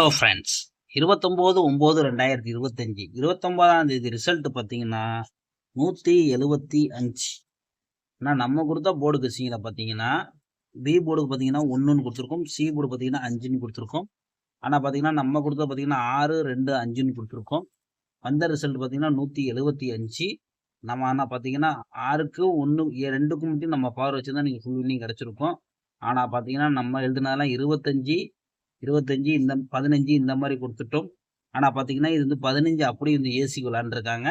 Hello friends இருபத்தொம்போது ஒம்பது ரெண்டாயிரத்தி இருபத்தஞ்சி. இருபத்தொம்போதாம் தேதி ரிசல்ட் பார்த்தீங்கன்னா நூற்றி எழுபத்தி அஞ்சு. ஆனால் நம்ம கொடுத்த போர்டு கசிங்கில் பார்த்தீங்கன்னா பி போர்டுக்கு பார்த்தீங்கன்னா ஒன்றுன்னு கொடுத்துருக்கோம். சி போர்டு பார்த்தீங்கன்னா அஞ்சுன்னு கொடுத்துருக்கோம். ஆனால் பார்த்தீங்கன்னா நம்ம கொடுத்த பார்த்தீங்கன்னா ஆறு ரெண்டு அஞ்சுன்னு கொடுத்துருக்கோம். வந்த ரிசல்ட் பார்த்தீங்கன்னா நூற்றி எழுபத்தி அஞ்சு. நம்ம ஆனால் பார்த்தீங்கன்னா ஆறுக்கு ஒன்று ரெண்டுக்கும் மட்டும் நம்ம பவர் வச்சு தான் நீங்கள் ஃபுல் வின்னிங் கிடச்சிருக்கோம். ஆனால் பார்த்தீங்கன்னா நம்ம எழுதுனதெல்லாம் இருபத்தஞ்சி. இருபத்தஞ்சி இந்த பதினஞ்சு இந்த மாதிரி கொடுத்துட்டோம். ஆனால் பார்த்தீங்கன்னா இது வந்து பதினஞ்சு அப்படியே இந்த ஏசி விளாண்டுருக்காங்க.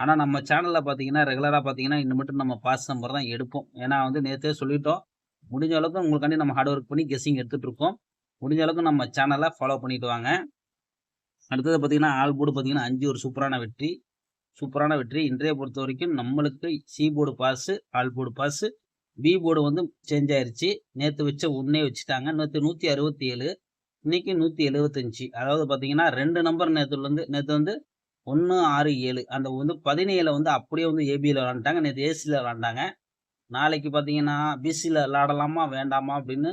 ஆனால் நம்ம சேனலில் பார்த்தீங்கன்னா ரெகுலராக பார்த்தீங்கன்னா இன்னும் மட்டும் நம்ம பாஸ் நம்பர் தான் எடுப்போம். ஏன்னா வந்து நேற்றே சொல்லிட்டோம். முடிஞ்ச அளவுக்கு உங்களுக்காண்டி நம்ம ஹார்ட் ஒர்க் பண்ணி கெஸ்ஸிங் எடுத்துகிட்டு இருக்கோம் முடிஞ்ச அளவுக்கு நம்ம சேனலை ஃபாலோ பண்ணிட்டு வாங்க. அடுத்தது பார்த்தீங்கன்னா ஆல் போர்டு பார்த்தீங்கன்னா அஞ்சு ஒரு சூப்பரான வெற்றி. சூப்பரான வெற்றி. இன்றைய பொறுத்த வரைக்கும் நம்மளுக்கு C board pass all board pass B board வந்து சேஞ்ச் ஆயிடுச்சு நேற்று வச்ச ஒன்றே வச்சுட்டாங்க. நேற்று நூற்றி அறுபத்தி ஏழு இன்னைக்கு நூற்றி எழுபத்தஞ்சி அதாவது பார்த்தீங்கன்னா ரெண்டு நம்பர் நேற்றுலேருந்து நேற்று வந்து ஒன்று ஆறு ஏழு. அந்த வந்து பதினேழு வந்து அப்படியே வந்து ஏபியில் விளாண்டாங்க நேற்று ஏசியில் விளாண்டாங்க. நாளைக்கு பார்த்தீங்கன்னா பிசியில் விளாடலாமா வேண்டாமா அப்படின்னு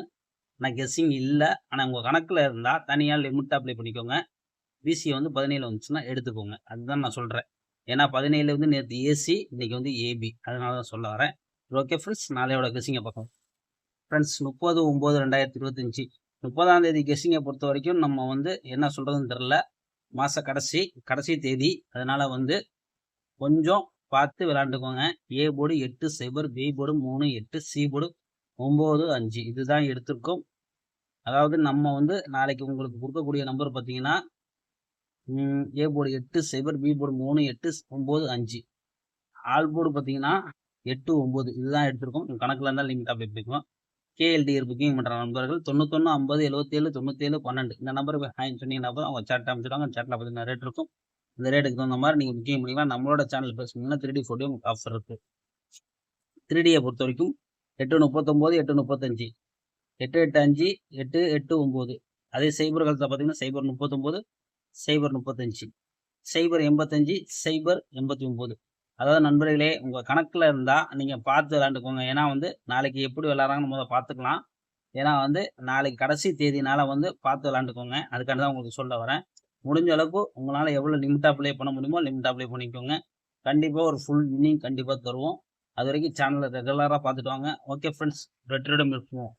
நான் கெஸ்ஸிங் இல்லை. ஆனால் உங்கள் கணக்கில் இருந்தால் தனியாக லிமிட் அப்ளை பண்ணிக்கோங்க. பிசி வந்து பதினேழு வந்துச்சுன்னா எடுத்துக்கோங்க. அதுதான் நான் சொல்கிறேன் ஏன்னா பதினேழு வந்து நேற்று ஏசி இன்றைக்கி வந்து ஏபி அதனால தான் சொல்ல வரேன். ஓகே ஃப்ரெண்ட்ஸ் நாளையோட கெஸ்ஸிங்கை பார்க்கலாம் ஃப்ரெண்ட்ஸ் முப்பது ஒம்பது ரெண்டாயிரத்தி இருபத்தஞ்சி. முப்பதாம் தேதி கெஸ்ஸிங்கை பொறுத்த வரைக்கும் நம்ம வந்து என்ன சொல்கிறதுன்னு தெரில மாத கடைசி கடைசி தேதி. அதனால் வந்து கொஞ்சம் பார்த்து விளாண்டுக்கோங்க ஏ போர்டு எட்டு சைபர் பி போர்டு மூணு எட்டு சி போர்டு ஒம்பது அஞ்சு. இதுதான் எடுத்திருக்கோம். அதாவது நம்ம வந்து நாளைக்கு உங்களுக்கு கொடுக்கக்கூடிய நம்பர் பார்த்தீங்கன்னா ஏ போர்டு எட்டு சைபர் பி போர்டு மூணு எட்டு ஒம்பது அஞ்சு. ஆல் போர்டு பார்த்தீங்கன்னா எட்டு ஒம்பது இதுதான் எடுத்திருக்கோம். கணக்கில் இருந்தால் லிமிட் போய் போய்க்குவோம் கேஎல்டிஆர் புக்கிங் பண்ணுற நண்பர்கள் தொண்ணூத்தொன்று ஐம்பது எழுபத்தேழு தொண்ணூத்தேழு பன்னெண்டு. இந்த நம்பருக்கு ஹாய் சொன்னீங்கன்னா அவங்க சேட் அமைச்சிடுவாங்க சேட்டில் பார்த்தீங்கன்னா ரேட் இருக்கும். இந்த ரேட்டுக்கு தகுந்த மாதிரி நீங்கள் புக்கிங் பண்ணிக்கலாம். நம்மளோட சேனல் பேசுனீங்கன்னா த்ரீ டி ஃபோட்டோ உங்களுக்கு ஆஃபர் இருக்குது த்ரீ டியை பொறுத்த வரைக்கும் எட்டு முப்பத்தொம்போது எட்டு முப்பத்தஞ்சு. எட்டு எட்டு அஞ்சு எட்டு எட்டு ஒம்பது. அதே சைபர் காலத்தில் பார்த்தீங்கன்னா சைபர் முப்பத்தொம்போது சைபர் முப்பத்தஞ்சு. சைபர் எண்பத்தஞ்சு சைபர் எண்பத்தி ஒம்பது. அதாவது நண்பர்களே உங்கள் கணக்கில் இருந்தால் நீங்கள் பார்த்து விளாண்டுக்கோங்க ஏன்னா வந்து நாளைக்கு எப்படி விளாட்றாங்கன்னு முதல்ல பார்த்துக்கலாம். ஏன்னா வந்து நாளைக்கு கடைசி தேதினால வந்து பார்த்து விளாண்டுக்கோங்க அதுக்காண்டி தான் உங்களுக்கு சொல்ல வரேன். முடிஞ்ச அளவுக்கு உங்களால் எவ்வளோ லிமிட்டாக ப்ளே பண்ண முடியுமோ லிமிட்டாக ப்ளே பண்ணிக்கோங்க. கண்டிப்பாக ஒரு ஃபுல் இன்னிங் கண்டிப்பாக தருவோம். அது வரைக்கும் சேனலை ரெகுலராக பார்த்துட்டு வாங்க. ஓகே ஃப்ரெண்ட்ஸ் ரெட்டரிடம் இருப்போம்